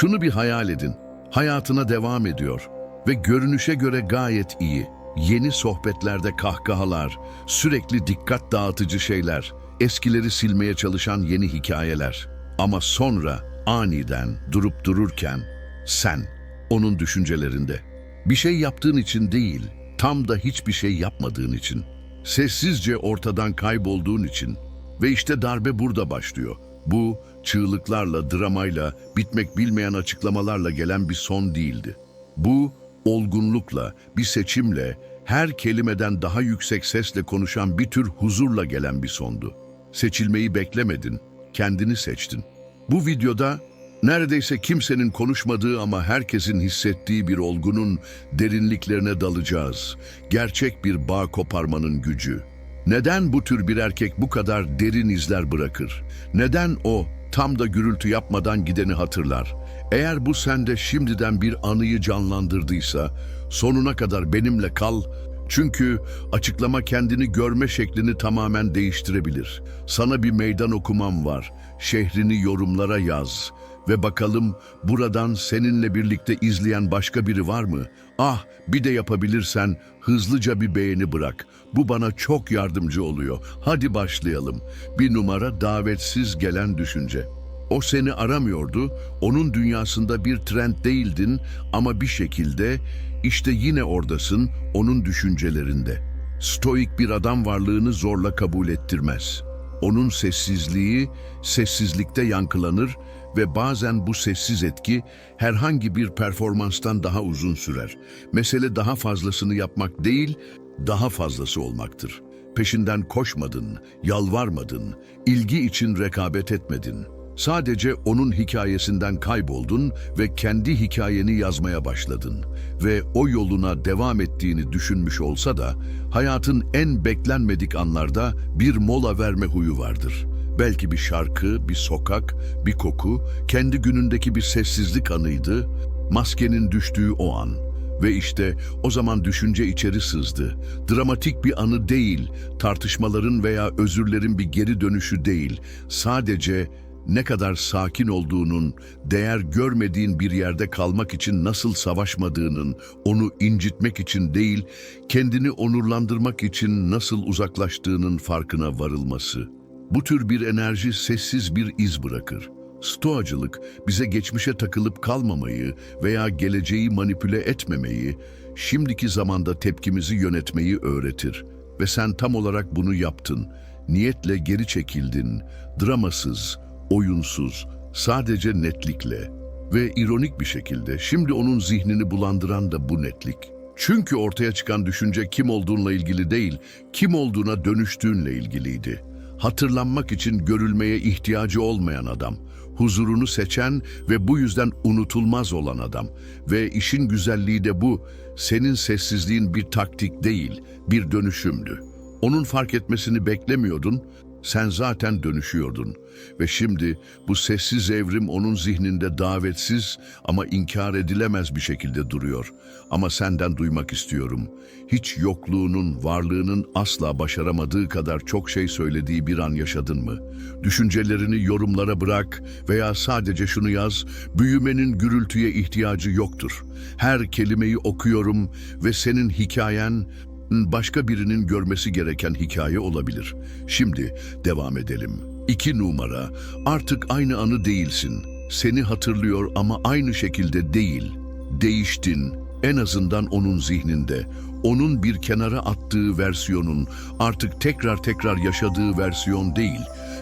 Şunu bir hayal edin. Hayatına devam ediyor ve görünüşe göre gayet iyi. Yeni sohbetlerde kahkahalar, sürekli dikkat dağıtıcı şeyler, eskileri silmeye çalışan yeni hikayeler. Ama sonra aniden durup dururken sen onun düşüncelerinde. Bir şey yaptığın için değil, tam da hiçbir şey yapmadığın için. Sessizce ortadan kaybolduğun için. Ve işte darbe burada başlıyor. Bu çığlıklarla, dramayla, bitmek bilmeyen açıklamalarla gelen bir son değildi. Bu olgunlukla, bir seçimle, her kelimeden daha yüksek sesle konuşan bir tür huzurla gelen bir sondu. Seçilmeyi beklemedin, kendini seçtin. Bu videoda neredeyse kimsenin konuşmadığı ama herkesin hissettiği bir olgunun derinliklerine dalacağız. Gerçek bir bağ koparmanın gücü. Neden bu tür bir erkek bu kadar derin izler bırakır? Neden o tam da gürültü yapmadan gideni hatırlar? Eğer bu sende şimdiden bir anıyı canlandırdıysa sonuna kadar benimle kal çünkü açıklama kendini görme şeklini tamamen değiştirebilir. Sana bir meydan okumam var. Şehrini yorumlara yaz. Ve bakalım buradan seninle birlikte izleyen başka biri var mı? Ah bir de yapabilirsen hızlıca bir beğeni bırak. Bu bana çok yardımcı oluyor. Hadi başlayalım. Bir numara davetsiz gelen düşünce. O seni aramıyordu, onun dünyasında bir trend değildin ama bir şekilde işte yine oradasın onun düşüncelerinde. Stoik bir adam varlığını zorla kabul ettirmez. Onun sessizliği sessizlikte yankılanır ve bazen bu sessiz etki herhangi bir performanstan daha uzun sürer. Mesele daha fazlasını yapmak değil, daha fazlası olmaktır. Peşinden koşmadın, yalvarmadın, ilgi için rekabet etmedin. Sadece onun hikayesinden kayboldun ve kendi hikayeni yazmaya başladın. Ve o yoluna devam ettiğini düşünmüş olsa da hayatın en beklenmedik anlarda bir mola verme huyu vardır. Belki bir şarkı, bir sokak, bir koku, kendi günündeki bir sessizlik anıydı, maskenin düştüğü o an. Ve işte o zaman düşünce içeri sızdı. Dramatik bir anı değil, tartışmaların veya özürlerin bir geri dönüşü değil. Sadece ne kadar sakin olduğunun, değer görmediğin bir yerde kalmak için nasıl savaşmadığının, onu incitmek için değil, kendini onurlandırmak için nasıl uzaklaştığının farkına varılması. Bu tür bir enerji sessiz bir iz bırakır. Stoacılık bize geçmişe takılıp kalmamayı veya geleceği manipüle etmemeyi, şimdiki zamanda tepkimizi yönetmeyi öğretir. Ve sen tam olarak bunu yaptın. Niyetle geri çekildin, dramasız, oyunsuz, sadece netlikle. Ve ironik bir şekilde şimdi onun zihnini bulandıran da bu netlik. Çünkü ortaya çıkan düşünce kim olduğunla ilgili değil, kim olduğuna dönüştüğünle ilgiliydi. Hatırlanmak için görülmeye ihtiyacı olmayan adam, huzurunu seçen ve bu yüzden unutulmaz olan adam. Ve işin güzelliği de bu, senin sessizliğin bir taktik değil, bir dönüşümdü. Onun fark etmesini beklemiyordun, sen zaten dönüşüyordun ve şimdi bu sessiz evrim onun zihninde davetsiz ama inkar edilemez bir şekilde duruyor. Ama senden duymak istiyorum. Hiç yokluğunun, varlığının asla başaramadığı kadar çok şey söylediği bir an yaşadın mı? Düşüncelerini yorumlara bırak veya sadece şunu yaz, büyümenin gürültüye ihtiyacı yoktur. Her kelimeyi okuyorum ve senin hikayen başka birinin görmesi gereken hikaye olabilir. Şimdi devam edelim. İki numara, artık aynı anı değilsin. Seni hatırlıyor ama aynı şekilde değil. Değiştin, en azından onun zihninde. Onun bir kenara attığı versiyonun artık tekrar tekrar yaşadığı versiyon değil.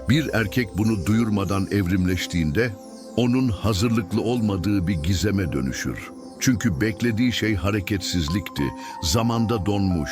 Bir erkek bunu duyurmadan evrimleştiğinde onun hazırlıklı olmadığı bir gizeme dönüşür. Çünkü beklediği şey hareketsizlikti, zamanda donmuş,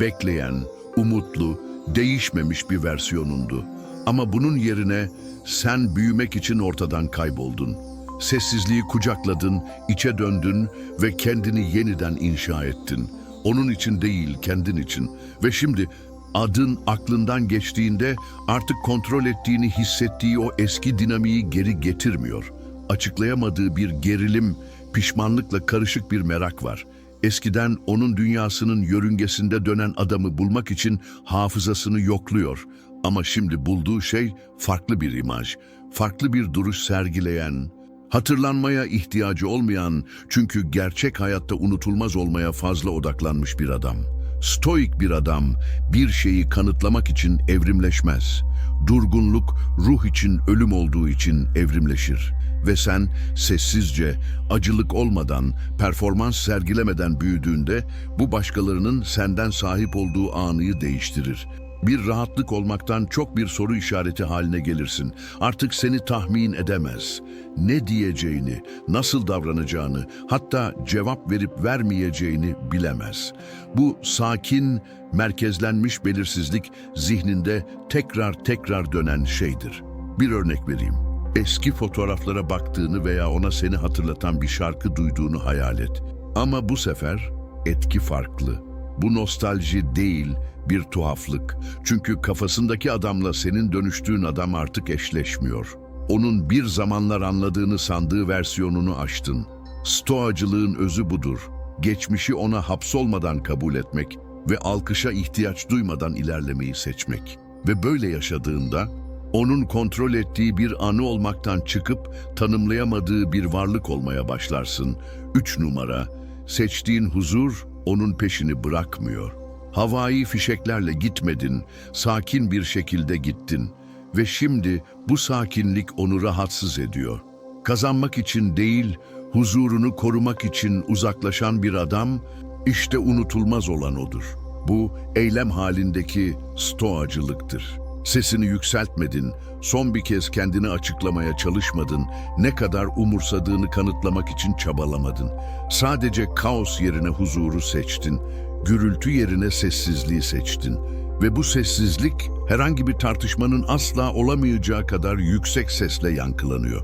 bekleyen, umutlu, değişmemiş bir versiyonundu. Ama bunun yerine sen büyümek için ortadan kayboldun. Sessizliği kucakladın, içe döndün ve kendini yeniden inşa ettin. Onun için değil, kendin için. Ve şimdi adın aklından geçtiğinde artık kontrol ettiğini hissettiği o eski dinamiği geri getirmiyor. Açıklayamadığı bir gerilim, pişmanlıkla karışık bir merak var. Eskiden onun dünyasının yörüngesinde dönen adamı bulmak için hafızasını yokluyor. Ama şimdi bulduğu şey farklı bir imaj, farklı bir duruş sergileyen, Hatırlanmaya ihtiyacı olmayan çünkü gerçek hayatta unutulmaz olmaya fazla odaklanmış bir adam. Stoik bir adam bir şeyi kanıtlamak için evrimleşmez. Durgunluk ruh için ölüm olduğu için evrimleşir. Ve sen sessizce, acılık olmadan, performans sergilemeden büyüdüğünde bu başkalarının senden sahip olduğu anıyı değiştirir. Bir rahatlık olmaktan çok bir soru işareti haline gelirsin. Artık seni tahmin edemez. Ne diyeceğini, nasıl davranacağını, hatta cevap verip vermeyeceğini bilemez. Bu sakin, merkezlenmiş belirsizlik zihninde tekrar tekrar dönen şeydir. Bir örnek vereyim. Eski fotoğraflara baktığını veya ona seni hatırlatan bir şarkı duyduğunu hayal et. Ama bu sefer etki farklı. Bu nostalji değil, bir tuhaflık. Çünkü kafasındaki adamla senin dönüştüğün adam artık eşleşmiyor. Onun bir zamanlar anladığını sandığı versiyonunu aştın. Stoacılığın özü budur. Geçmişi ona hapsolmadan kabul etmek ve alkışa ihtiyaç duymadan ilerlemeyi seçmek. Ve böyle yaşadığında onun kontrol ettiği bir anı olmaktan çıkıp tanımlayamadığı bir varlık olmaya başlarsın. Üç numara, seçtiğin huzur onun peşini bırakmıyor. Havai fişeklerle gitmedin, sakin bir şekilde gittin. Ve şimdi bu sakinlik onu rahatsız ediyor. Kazanmak için değil, huzurunu korumak için uzaklaşan bir adam, işte unutulmaz olan odur. Bu eylem halindeki stoacılıktır. Sesini yükseltmedin, son bir kez kendini açıklamaya çalışmadın, ne kadar umursadığını kanıtlamak için çabalamadın. Sadece kaos yerine huzuru seçtin, gürültü yerine sessizliği seçtin. Ve bu sessizlik herhangi bir tartışmanın asla olamayacağı kadar yüksek sesle yankılanıyor.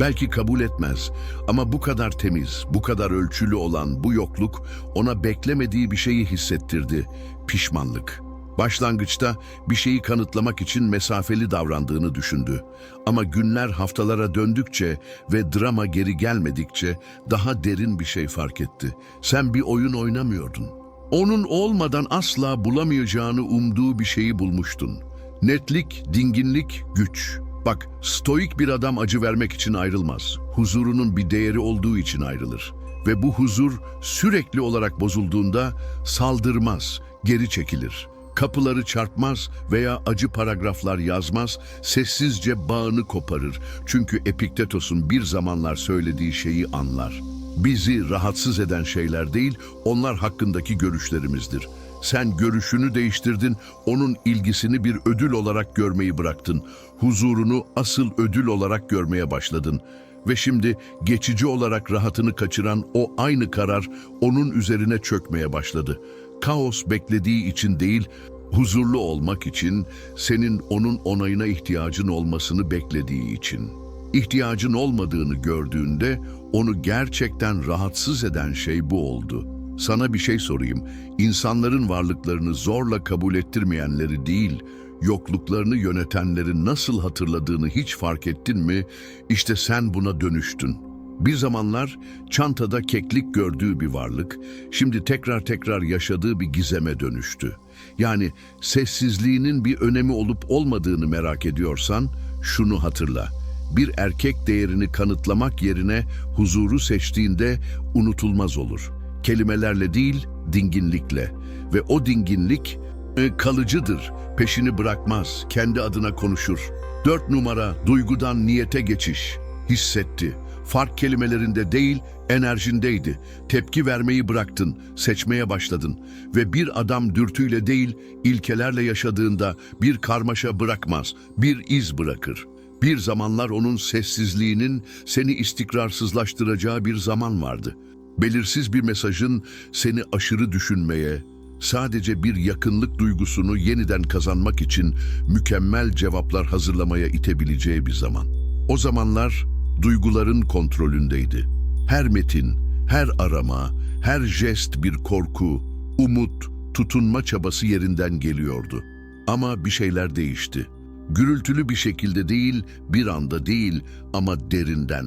Belki kabul etmez ama bu kadar temiz, bu kadar ölçülü olan bu yokluk ona beklemediği bir şeyi hissettirdi, pişmanlık. Başlangıçta bir şeyi kanıtlamak için mesafeli davrandığını düşündü. Ama günler haftalara döndükçe ve drama geri gelmedikçe daha derin bir şey fark etti. Sen bir oyun oynamıyordun. Onun olmadan asla bulamayacağını umduğu bir şeyi bulmuştun. Netlik, dinginlik, güç. Bak, stoik bir adam acı vermek için ayrılmaz. Huzurunun bir değeri olduğu için ayrılır. Ve bu huzur sürekli olarak bozulduğunda saldırmaz, geri çekilir. Kapıları çarpmaz veya acı paragraflar yazmaz, sessizce bağını koparır. Çünkü Epiktetos'un bir zamanlar söylediği şeyi anlar. Bizi rahatsız eden şeyler değil, onlar hakkındaki görüşlerimizdir. Sen görüşünü değiştirdin, onun ilgisini bir ödül olarak görmeyi bıraktın. Huzurunu asıl ödül olarak görmeye başladın. Ve şimdi geçici olarak rahatını kaçıran o aynı karar onun üzerine çökmeye başladı. Kaos beklediği için değil, huzurlu olmak için senin onun onayına ihtiyacın olmasını beklediği için. İhtiyacın olmadığını gördüğünde onu gerçekten rahatsız eden şey bu oldu. Sana bir şey sorayım. İnsanların varlıklarını zorla kabul ettirmeyenleri değil, yokluklarını yönetenleri nasıl hatırladığını hiç fark ettin mi? İşte sen buna dönüştün. Bir zamanlar çantada keklik gördüğü bir varlık, şimdi tekrar tekrar yaşadığı bir gizeme dönüştü. Yani sessizliğinin bir önemi olup olmadığını merak ediyorsan şunu hatırla. Bir erkek değerini kanıtlamak yerine huzuru seçtiğinde unutulmaz olur. Kelimelerle değil, dinginlikle. Ve o dinginlik e, kalıcıdır, peşini bırakmaz, kendi adına konuşur. Dört numara duygudan niyete geçiş. Hissetti. Fark kelimelerinde değil, enerjindeydi. Tepki vermeyi bıraktın, seçmeye başladın. Ve bir adam dürtüyle değil, ilkelerle yaşadığında bir karmaşa bırakmaz, bir iz bırakır. Bir zamanlar onun sessizliğinin seni istikrarsızlaştıracağı bir zaman vardı. Belirsiz bir mesajın seni aşırı düşünmeye, sadece bir yakınlık duygusunu yeniden kazanmak için mükemmel cevaplar hazırlamaya itebileceği bir zaman. O zamanlar duyguların kontrolündeydi. Her metin, her arama, her jest bir korku, umut, tutunma çabası yerinden geliyordu. Ama bir şeyler değişti. Gürültülü bir şekilde değil, bir anda değil ama derinden.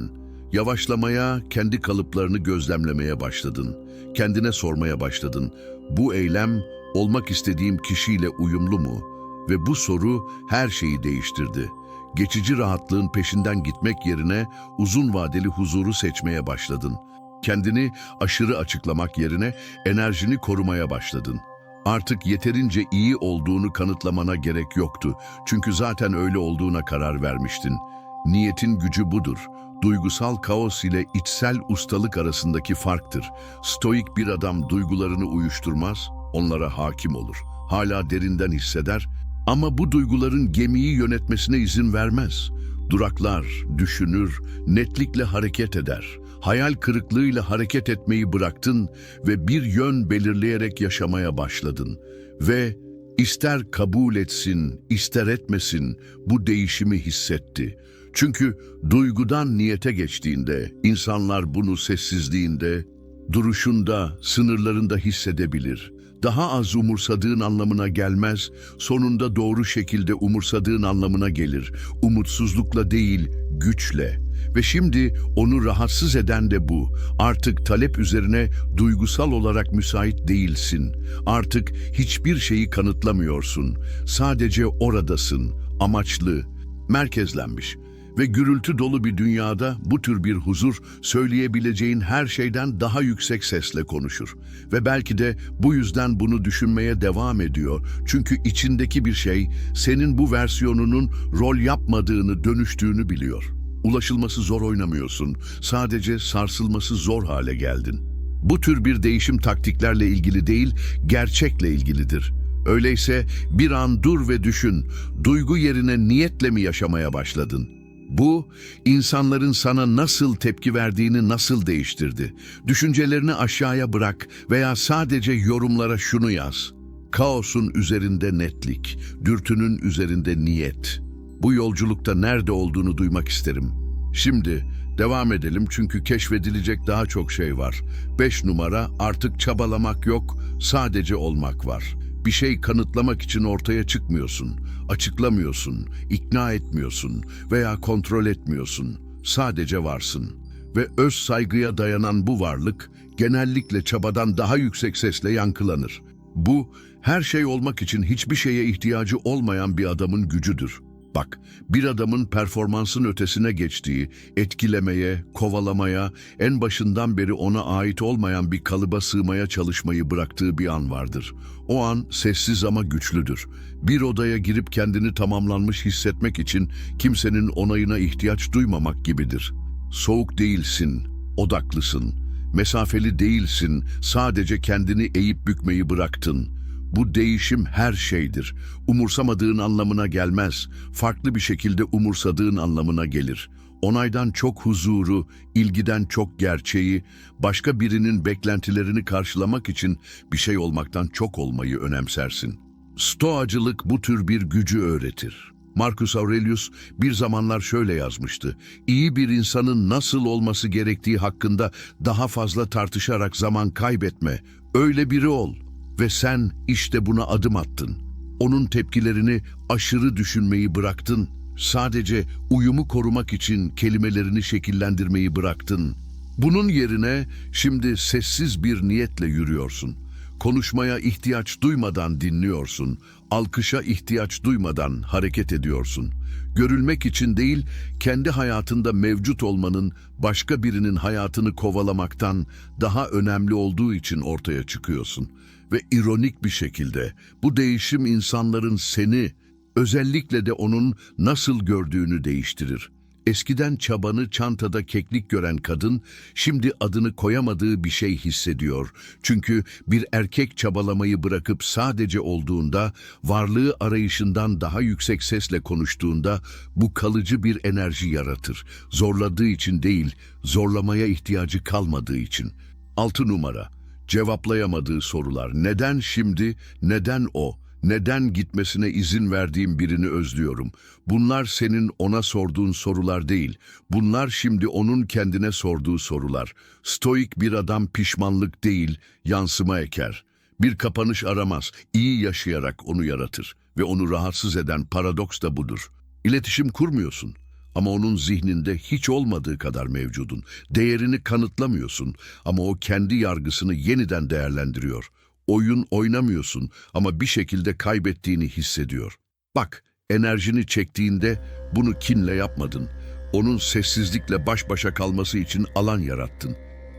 Yavaşlamaya, kendi kalıplarını gözlemlemeye başladın. Kendine sormaya başladın. Bu eylem olmak istediğim kişiyle uyumlu mu? Ve bu soru her şeyi değiştirdi. Geçici rahatlığın peşinden gitmek yerine uzun vadeli huzuru seçmeye başladın. Kendini aşırı açıklamak yerine enerjini korumaya başladın. Artık yeterince iyi olduğunu kanıtlamana gerek yoktu. Çünkü zaten öyle olduğuna karar vermiştin. Niyetin gücü budur. Duygusal kaos ile içsel ustalık arasındaki farktır. Stoik bir adam duygularını uyuşturmaz, onlara hakim olur. Hala derinden hisseder ama bu duyguların gemiyi yönetmesine izin vermez. Duraklar, düşünür, netlikle hareket eder. Hayal kırıklığıyla hareket etmeyi bıraktın ve bir yön belirleyerek yaşamaya başladın. Ve ister kabul etsin, ister etmesin bu değişimi hissetti. Çünkü duygudan niyete geçtiğinde, insanlar bunu sessizliğinde, duruşunda, sınırlarında hissedebilir. Daha az umursadığın anlamına gelmez, sonunda doğru şekilde umursadığın anlamına gelir. Umutsuzlukla değil, güçle. Ve şimdi onu rahatsız eden de bu. Artık talep üzerine duygusal olarak müsait değilsin. Artık hiçbir şeyi kanıtlamıyorsun. Sadece oradasın, amaçlı, merkezlenmiş ve gürültü dolu bir dünyada bu tür bir huzur söyleyebileceğin her şeyden daha yüksek sesle konuşur. Ve belki de bu yüzden bunu düşünmeye devam ediyor. Çünkü içindeki bir şey senin bu versiyonunun rol yapmadığını, dönüştüğünü biliyor. Ulaşılması zor oynamıyorsun. Sadece sarsılması zor hale geldin. Bu tür bir değişim taktiklerle ilgili değil, gerçekle ilgilidir. Öyleyse bir an dur ve düşün. Duygu yerine niyetle mi yaşamaya başladın? Bu, insanların sana nasıl tepki verdiğini nasıl değiştirdi? Düşüncelerini aşağıya bırak veya sadece yorumlara şunu yaz. Kaosun üzerinde netlik, dürtünün üzerinde niyet. Bu yolculukta nerede olduğunu duymak isterim. Şimdi devam edelim çünkü keşfedilecek daha çok şey var. Beş numara artık çabalamak yok, sadece olmak var. Bir şey kanıtlamak için ortaya çıkmıyorsun, açıklamıyorsun, ikna etmiyorsun veya kontrol etmiyorsun. Sadece varsın. Ve öz saygıya dayanan bu varlık genellikle çabadan daha yüksek sesle yankılanır. Bu, her şey olmak için hiçbir şeye ihtiyacı olmayan bir adamın gücüdür. Bak, bir adamın performansın ötesine geçtiği, etkilemeye, kovalamaya, en başından beri ona ait olmayan bir kalıba sığmaya çalışmayı bıraktığı bir an vardır. O an sessiz ama güçlüdür. Bir odaya girip kendini tamamlanmış hissetmek için kimsenin onayına ihtiyaç duymamak gibidir. Soğuk değilsin, odaklısın. Mesafeli değilsin, sadece kendini eğip bükmeyi bıraktın.'' Bu değişim her şeydir. Umursamadığın anlamına gelmez. Farklı bir şekilde umursadığın anlamına gelir. Onaydan çok huzuru, ilgiden çok gerçeği, başka birinin beklentilerini karşılamak için bir şey olmaktan çok olmayı önemsersin. Stoacılık bu tür bir gücü öğretir. Marcus Aurelius bir zamanlar şöyle yazmıştı. İyi bir insanın nasıl olması gerektiği hakkında daha fazla tartışarak zaman kaybetme. Öyle biri ol.'' Ve sen işte buna adım attın. Onun tepkilerini aşırı düşünmeyi bıraktın. Sadece uyumu korumak için kelimelerini şekillendirmeyi bıraktın. Bunun yerine şimdi sessiz bir niyetle yürüyorsun. Konuşmaya ihtiyaç duymadan dinliyorsun. Alkışa ihtiyaç duymadan hareket ediyorsun. Görülmek için değil, kendi hayatında mevcut olmanın başka birinin hayatını kovalamaktan daha önemli olduğu için ortaya çıkıyorsun. Ve ironik bir şekilde bu değişim insanların seni, özellikle de onun nasıl gördüğünü değiştirir. Eskiden çabanı çantada keklik gören kadın, şimdi adını koyamadığı bir şey hissediyor. Çünkü bir erkek çabalamayı bırakıp sadece olduğunda, varlığı arayışından daha yüksek sesle konuştuğunda bu kalıcı bir enerji yaratır. Zorladığı için değil, zorlamaya ihtiyacı kalmadığı için. Altı numara, cevaplayamadığı sorular. Neden şimdi, neden o? Neden gitmesine izin verdiğim birini özlüyorum? Bunlar senin ona sorduğun sorular değil. Bunlar şimdi onun kendine sorduğu sorular. Stoik bir adam pişmanlık değil, yansıma eker. Bir kapanış aramaz, iyi yaşayarak onu yaratır. Ve onu rahatsız eden paradoks da budur. İletişim kurmuyorsun. Ama onun zihninde hiç olmadığı kadar mevcudun. Değerini kanıtlamıyorsun ama o kendi yargısını yeniden değerlendiriyor. Oyun oynamıyorsun ama bir şekilde kaybettiğini hissediyor. Bak, Enerjini çektiğinde bunu kinle yapmadın. Onun sessizlikle baş başa kalması için alan yarattın.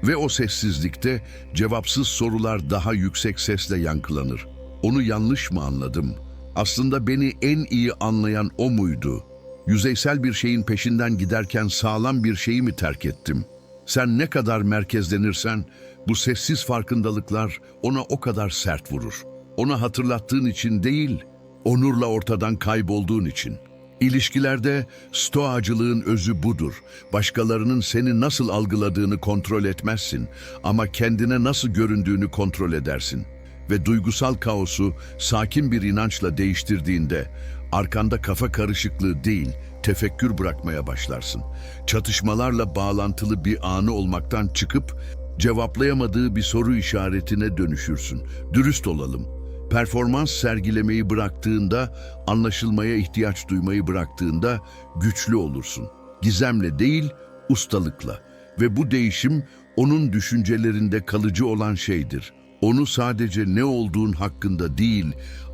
Ve o sessizlikte cevapsız sorular daha yüksek sesle yankılanır. Onu yanlış mı anladım? Aslında beni en iyi anlayan o muydu? Yüzeysel bir şeyin peşinden giderken sağlam bir şeyi mi terk ettim? Sen ne kadar merkezlenirsen bu sessiz farkındalıklar ona o kadar sert vurur. Ona hatırlattığın için değil, onurla ortadan kaybolduğun için. İlişkilerde stoacılığın özü budur. Başkalarının seni nasıl algıladığını kontrol etmezsin ama kendine nasıl göründüğünü kontrol edersin. Ve duygusal kaosu sakin bir inançla değiştirdiğinde arkanda kafa karışıklığı değil, tefekkür bırakmaya başlarsın. Çatışmalarla bağlantılı bir anı olmaktan çıkıp cevaplayamadığı bir soru işaretine dönüşürsün. Dürüst olalım. Performans sergilemeyi bıraktığında, anlaşılmaya ihtiyaç duymayı bıraktığında güçlü olursun. Gizemle değil, ustalıkla. Ve bu değişim onun düşüncelerinde kalıcı olan şeydir. Onu sadece ne olduğun hakkında değil,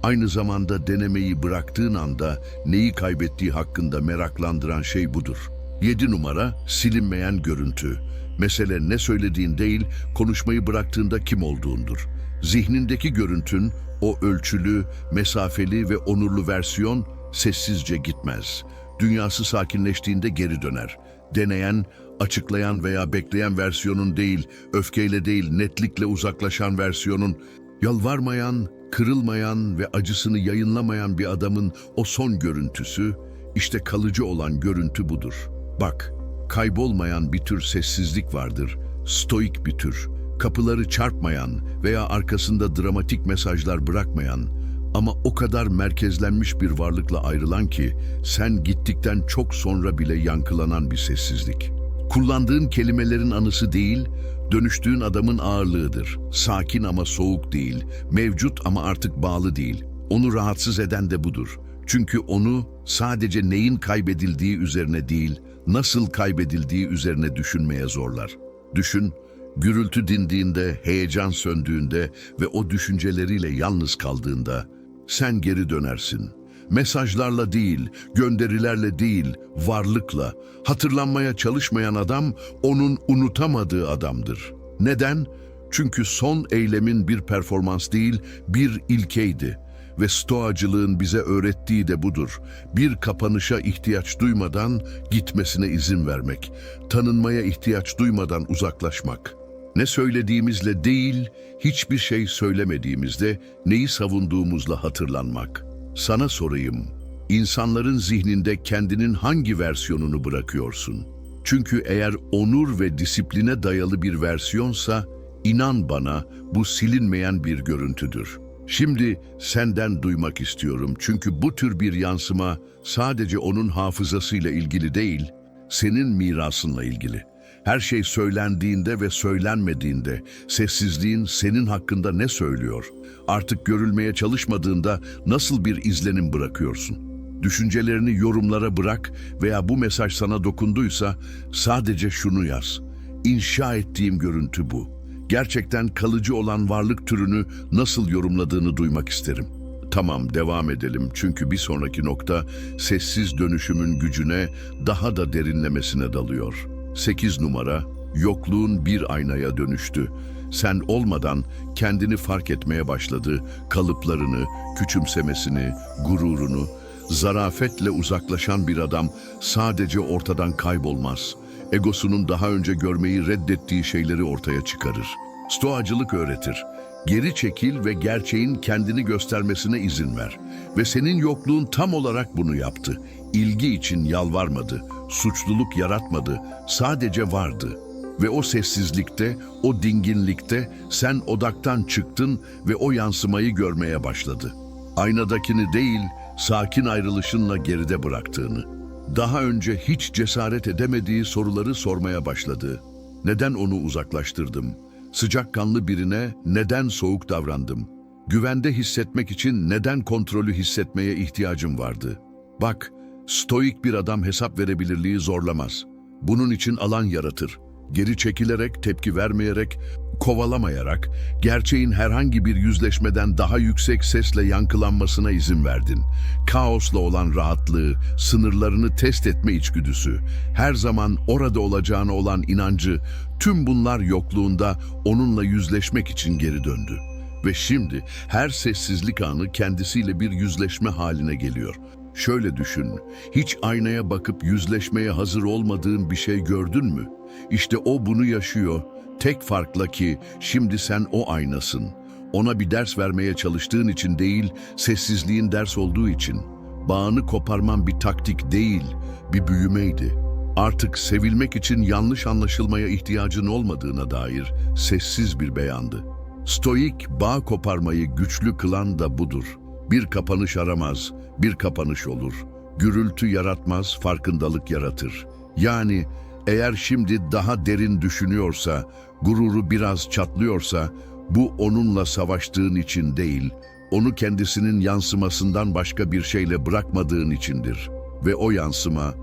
aynı zamanda denemeyi bıraktığın anda neyi kaybettiği hakkında meraklandıran şey budur. 7 numara silinmeyen görüntü. Mesele ne söylediğin değil, konuşmayı bıraktığında kim olduğundur. Zihnindeki görüntün, o ölçülü, mesafeli ve onurlu versiyon sessizce gitmez. Dünyası sakinleştiğinde geri döner. Deneyen, açıklayan veya bekleyen versiyonun değil, öfkeyle değil, netlikle uzaklaşan versiyonun, yalvarmayan, kırılmayan ve acısını yayınlamayan bir adamın o son görüntüsü, işte kalıcı olan görüntü budur. Bak, kaybolmayan bir tür sessizlik vardır, stoik bir tür, kapıları çarpmayan veya arkasında dramatik mesajlar bırakmayan ama o kadar merkezlenmiş bir varlıkla ayrılan ki sen gittikten çok sonra bile yankılanan bir sessizlik. Kullandığın kelimelerin anısı değil, dönüştüğün adamın ağırlığıdır. Sakin ama soğuk değil, mevcut ama artık bağlı değil. Onu rahatsız eden de budur. Çünkü onu sadece neyin kaybedildiği üzerine değil, nasıl kaybedildiği üzerine düşünmeye zorlar. Düşün, gürültü dindiğinde, heyecan söndüğünde ve o düşünceleriyle yalnız kaldığında sen geri dönersin. Mesajlarla değil, gönderilerle değil, varlıkla. Hatırlanmaya çalışmayan adam onun unutamadığı adamdır. Neden? Çünkü son eylemin bir performans değil, bir ilkeydi. Ve stoacılığın bize öğrettiği de budur. Bir kapanışa ihtiyaç duymadan gitmesine izin vermek. Tanınmaya ihtiyaç duymadan uzaklaşmak. Ne söylediğimizle değil, hiçbir şey söylemediğimizde neyi savunduğumuzla hatırlanmak. Sana sorayım, insanların zihninde kendinin hangi versiyonunu bırakıyorsun? Çünkü eğer onur ve disipline dayalı bir versiyonsa, inan bana bu silinmeyen bir görüntüdür. Şimdi senden duymak istiyorum çünkü bu tür bir yansıma sadece onun hafızasıyla ilgili değil, senin mirasınla ilgili. Her şey söylendiğinde ve söylenmediğinde sessizliğin senin hakkında ne söylüyor? Artık görülmeye çalışmadığında nasıl bir izlenim bırakıyorsun? Düşüncelerini yorumlara bırak veya bu mesaj sana dokunduysa sadece şunu yaz. İnşa ettiğim görüntü bu. Gerçekten kalıcı olan varlık türünü nasıl yorumladığını duymak isterim. Tamam devam edelim çünkü bir sonraki nokta sessiz dönüşümün gücüne daha da derinlemesine dalıyor.'' 8 numara, yokluğun bir aynaya dönüştü. Sen olmadan kendini fark etmeye başladı, kalıplarını, küçümsemesini, gururunu. Zarafetle uzaklaşan bir adam sadece ortadan kaybolmaz. Egosunun daha önce görmeyi reddettiği şeyleri ortaya çıkarır. Stoacılık öğretir. Geri çekil ve gerçeğin kendini göstermesine izin ver. Ve senin yokluğun tam olarak bunu yaptı. İlgi için yalvarmadı, suçluluk yaratmadı, sadece vardı. Ve o sessizlikte, o dinginlikte sen odaktan çıktın ve o yansımayı görmeye başladı. Aynadakini değil, sakin ayrılışınla geride bıraktığını. Daha önce hiç cesaret edemediği soruları sormaya başladı. Neden onu uzaklaştırdım? Sıcakkanlı birine neden soğuk davrandım? Güvende hissetmek için neden kontrolü hissetmeye ihtiyacım vardı? Bak, stoik bir adam hesap verebilirliği zorlamaz. Bunun için alan yaratır. Geri çekilerek, tepki vermeyerek, kovalamayarak, gerçeğin herhangi bir yüzleşmeden daha yüksek sesle yankılanmasına izin verdin. Kaosla olan rahatlığı, sınırlarını test etme içgüdüsü, her zaman orada olacağına olan inancı, tüm bunlar yokluğunda onunla yüzleşmek için geri döndü. Ve şimdi her sessizlik anı kendisiyle bir yüzleşme haline geliyor. Şöyle düşün, hiç aynaya bakıp yüzleşmeye hazır olmadığın bir şey gördün mü? İşte o bunu yaşıyor. Tek farkla ki şimdi sen o aynasın. Ona bir ders vermeye çalıştığın için değil, sessizliğin ders olduğu için. Bağını koparman bir taktik değil, bir büyümeydi. Artık sevilmek için yanlış anlaşılmaya ihtiyacın olmadığına dair sessiz bir beyandı. Stoik bağ koparmayı güçlü kılan da budur. Bir kapanış aramaz, bir kapanış olur. Gürültü yaratmaz, farkındalık yaratır. Yani eğer şimdi daha derin düşünüyorsa, gururu biraz çatlıyorsa, bu onunla savaştığın için değil, onu kendisinin yansımasından başka bir şeyle bırakmadığın içindir. Ve o yansıma,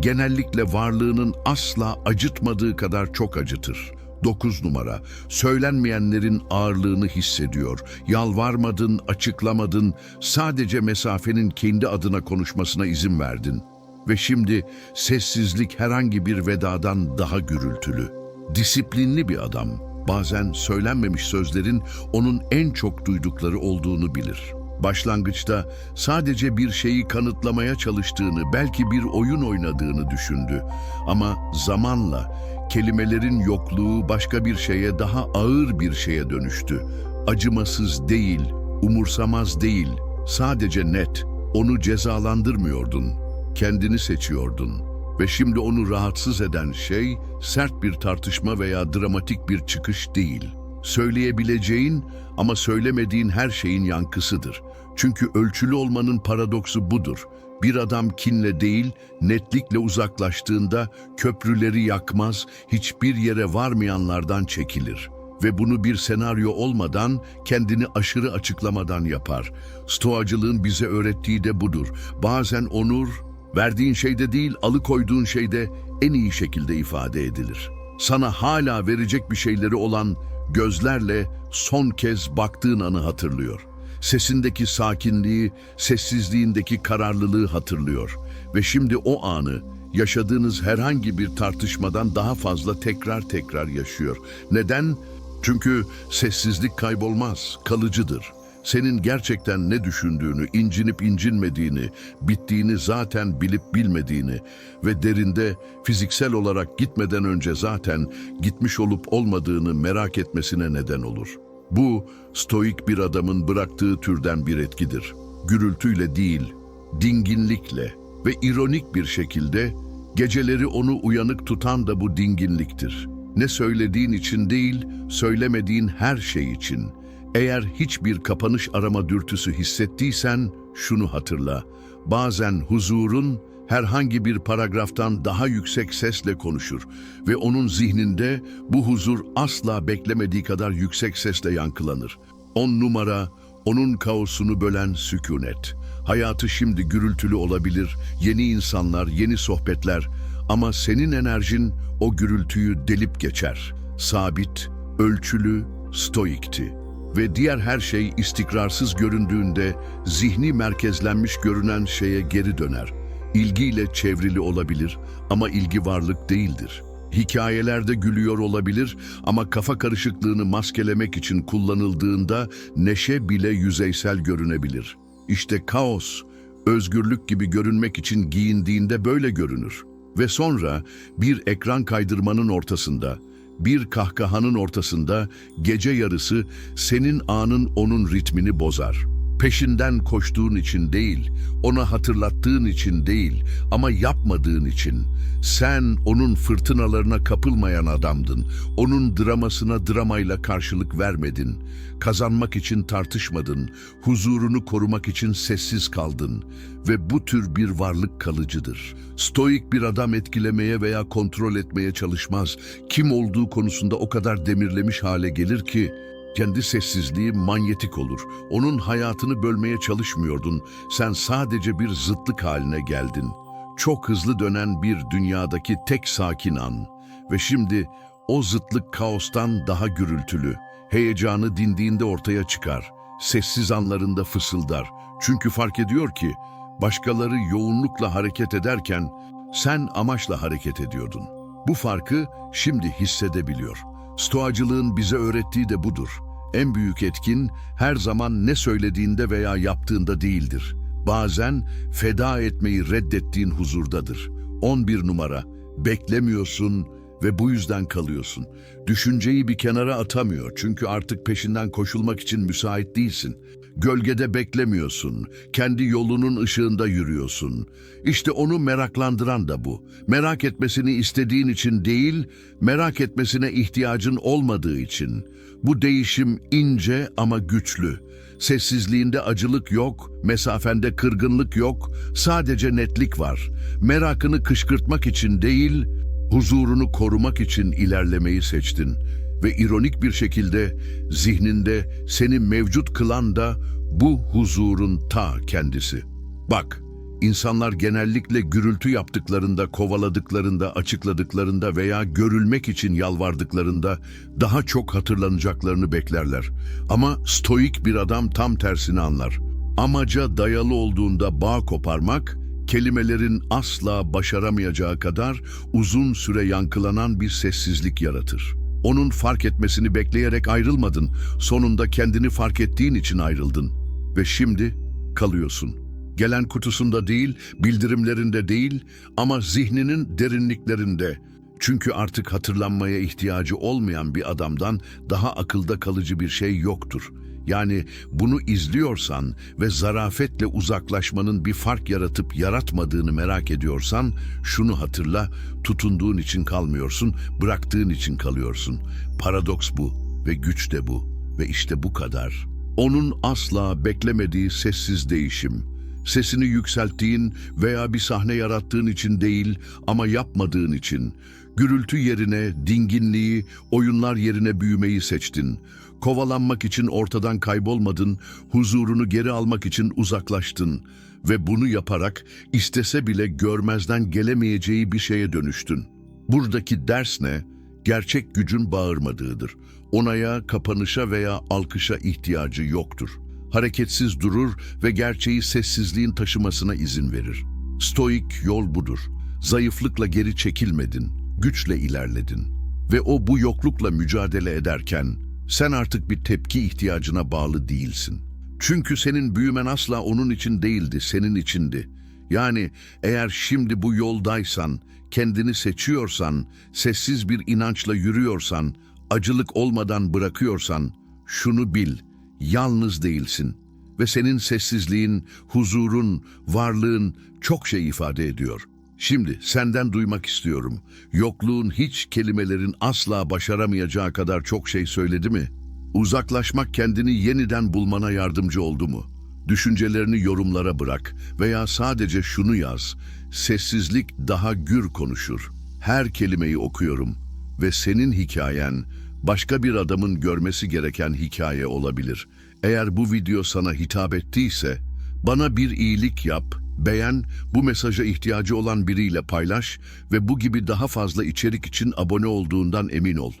genellikle varlığının asla acıtmadığı kadar çok acıtır. 9 numara. Söylenmeyenlerin ağırlığını hissediyor. Yalvarmadın, açıklamadın, sadece mesafenin kendi adına konuşmasına izin verdin. Ve şimdi sessizlik herhangi bir vedadan daha gürültülü. Disiplinli bir adam, bazen söylenmemiş sözlerin onun en çok duydukları olduğunu bilir. Başlangıçta sadece bir şeyi kanıtlamaya çalıştığını, belki bir oyun oynadığını düşündü. Ama zamanla kelimelerin yokluğu başka bir şeye, daha ağır bir şeye dönüştü. Acımasız değil, umursamaz değil, sadece net. Onu cezalandırmıyordun, kendini seçiyordun. Ve şimdi onu rahatsız eden şey sert bir tartışma veya dramatik bir çıkış değil. Söyleyebileceğin ama söylemediğin her şeyin yankısıdır. Çünkü ölçülü olmanın paradoksu budur. Bir adam kinle değil, netlikle uzaklaştığında köprüleri yakmaz, hiçbir yere varmayanlardan çekilir. Ve bunu bir senaryo olmadan, kendini aşırı açıklamadan yapar. Stoacılığın bize öğrettiği de budur. Bazen onur, verdiğin şeyde değil, alıkoyduğun şeyde en iyi şekilde ifade edilir. Sana hala verecek bir şeyleri olan gözlerle son kez baktığın anı hatırlıyor. Sesindeki sakinliği, sessizliğindeki kararlılığı hatırlıyor. Ve şimdi o anı yaşadığınız herhangi bir tartışmadan daha fazla tekrar tekrar yaşıyor. Neden? Çünkü sessizlik kaybolmaz, kalıcıdır. Senin gerçekten ne düşündüğünü, incinip incinmediğini, bittiğini zaten bilip bilmediğini ve derinde fiziksel olarak gitmeden önce zaten gitmiş olup olmadığını merak etmesine neden olur. Bu, stoik bir adamın bıraktığı türden bir etkidir. Gürültüyle değil, dinginlikle ve ironik bir şekilde geceleri onu uyanık tutan da bu dinginliktir. Ne söylediğin için değil, söylemediğin her şey için. Eğer hiçbir kapanış arama dürtüsü hissettiysen şunu hatırla. Bazen huzurun herhangi bir paragraftan daha yüksek sesle konuşur ve onun zihninde bu huzur asla beklemediği kadar yüksek sesle yankılanır. On numara, onun kaosunu bölen sükunet. Hayatı şimdi gürültülü olabilir, yeni insanlar, yeni sohbetler ama senin enerjin o gürültüyü delip geçer. Sabit, ölçülü, stoikti ve diğer her şey istikrarsız göründüğünde zihni merkezlenmiş görünen şeye geri döner. İlgiyle çevrili olabilir ama ilgi varlık değildir. Hikayelerde gülüyor olabilir ama kafa karışıklığını maskelemek için kullanıldığında neşe bile yüzeysel görünebilir. İşte kaos, özgürlük gibi görünmek için giyindiğinde böyle görünür. Ve sonra bir ekran kaydırmanın ortasında, bir kahkahanın ortasında gece yarısı senin anın onun ritmini bozar. Peşinden koştuğun için değil, ona hatırlattığın için değil ama yapmadığın için. Sen onun fırtınalarına kapılmayan adamdın. Onun dramasına dramayla karşılık vermedin. Kazanmak için tartışmadın. Huzurunu korumak için sessiz kaldın. Ve bu tür bir varlık kalıcıdır. Stoik bir adam etkilemeye veya kontrol etmeye çalışmaz. Kim olduğu konusunda o kadar demirlemiş hale gelir ki kendi sessizliği manyetik olur. Onun hayatını bölmeye çalışmıyordun. Sen sadece bir zıtlık haline geldin. Çok hızlı dönen bir dünyadaki tek sakin an. Ve şimdi o zıtlık kaostan daha gürültülü. Heyecanı dindiğinde ortaya çıkar. Sessiz anlarında fısıldar. Çünkü fark ediyor ki başkaları yoğunlukla hareket ederken sen amaçla hareket ediyordun. Bu farkı şimdi hissedebiliyor. Stoacılığın bize öğrettiği de budur. En büyük etkin her zaman ne söylediğinde veya yaptığında değildir. Bazen feda etmeyi reddettiğin huzurdadır. 11 numara, beklemiyorsun ve bu yüzden kalıyorsun. Düşünceyi bir kenara atamıyor çünkü artık peşinden koşulmak için müsait değilsin. Gölgede beklemiyorsun, kendi yolunun ışığında yürüyorsun. İşte onu meraklandıran da bu. Merak etmesini istediğin için değil, merak etmesine ihtiyacın olmadığı için. Bu değişim ince ama güçlü. Sessizliğinde acılık yok, mesafende kırgınlık yok, sadece netlik var. Merakını kışkırtmak için değil, huzurunu korumak için ilerlemeyi seçtin. Ve ironik bir şekilde zihninde seni mevcut kılan da bu huzurun ta kendisi. Bak, insanlar genellikle gürültü yaptıklarında, kovaladıklarında, açıkladıklarında veya görülmek için yalvardıklarında daha çok hatırlanacaklarını beklerler. Ama stoik bir adam tam tersini anlar. Amaca dayalı olduğunda bağ koparmak, kelimelerin asla başaramayacağı kadar uzun süre yankılanan bir sessizlik yaratır. Onun fark etmesini bekleyerek ayrılmadın, sonunda kendini fark ettiğin için ayrıldın. Ve şimdi kalıyorsun. Gelen kutusunda değil, bildirimlerinde değil ama zihninin derinliklerinde. Çünkü artık hatırlanmaya ihtiyacı olmayan bir adamdan daha akılda kalıcı bir şey yoktur. Yani bunu izliyorsan ve zarafetle uzaklaşmanın bir fark yaratıp yaratmadığını merak ediyorsan şunu hatırla, tutunduğun için kalmıyorsun, bıraktığın için kalıyorsun. Paradoks bu ve güç de bu ve işte bu kadar. Onun asla beklemediği sessiz değişim. Sesini yükselttiğin veya bir sahne yarattığın için değil ama yapmadığın için. Gürültü yerine dinginliği, oyunlar yerine büyümeyi seçtin. Kovalanmak için ortadan kaybolmadın, huzurunu geri almak için uzaklaştın. Ve bunu yaparak istese bile görmezden gelemeyeceği bir şeye dönüştün. Buradaki ders ne? Gerçek gücün bağırmadığıdır. Onaya, kapanışa veya alkışa ihtiyacı yoktur. Hareketsiz durur ve gerçeği sessizliğin taşımasına izin verir. Stoik yol budur. Zayıflıkla geri çekilmedin, güçle ilerledin. Ve o bu yoklukla mücadele ederken sen artık bir tepki ihtiyacına bağlı değilsin. Çünkü senin büyümen asla onun için değildi, senin içindi. Yani eğer şimdi bu yoldaysan, kendini seçiyorsan, sessiz bir inançla yürüyorsan, acılık olmadan bırakıyorsan, şunu bil, yalnız değilsin. Ve senin sessizliğin, huzurun, varlığın çok şey ifade ediyor. Şimdi senden duymak istiyorum. Yokluğun hiç kelimelerin asla başaramayacağı kadar çok şey söyledi mi? Uzaklaşmak kendini yeniden bulmana yardımcı oldu mu? Düşüncelerini yorumlara bırak veya sadece şunu yaz. Sessizlik daha gür konuşur. Her kelimeyi okuyorum ve senin hikayen başka bir adamın görmesi gereken hikaye olabilir. Eğer bu video sana hitap ettiyse bana bir iyilik yap, beğen, bu mesaja ihtiyacı olan biriyle paylaş ve bu gibi daha fazla içerik için abone olduğundan emin ol.